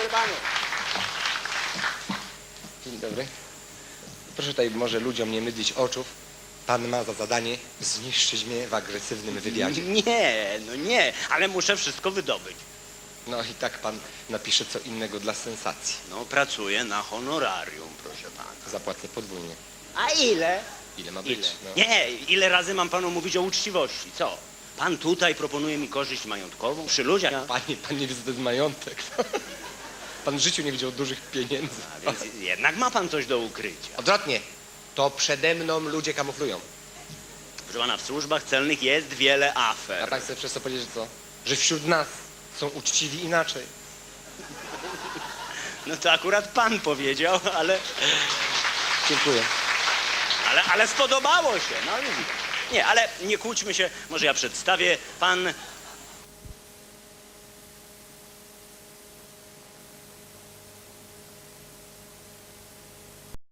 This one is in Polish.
dobry panie. Dzień dobry. Proszę tutaj może ludziom nie mydlić oczów. Pan ma za zadanie zniszczyć mnie w agresywnym wywiadzie. Nie, no nie, ale muszę wszystko wydobyć. No i tak pan napisze co innego dla sensacji. No pracuję na honorarium, proszę pana. Zapłacę podwójnie. A ile? Ile ma być? Ile? No. Nie, ile razy mam panu mówić o uczciwości, co? Pan tutaj proponuje mi korzyść majątkową przy ludziach. Panie, pan nie jest majątek. Pan w życiu nie widział dużych pieniędzy. A więc jednak ma pan coś do ukrycia. Odwrotnie. To przede mną ludzie kamuflują. Proszę pana, w służbach celnych jest wiele A afer. pan chce przez to powiedzieć, że co? Że wśród nas są uczciwi inaczej. No to akurat pan powiedział, ale, Dziękuję. ale, ale spodobało się. No, nie, ale nie kłóćmy się. Może ja przedstawię. Pan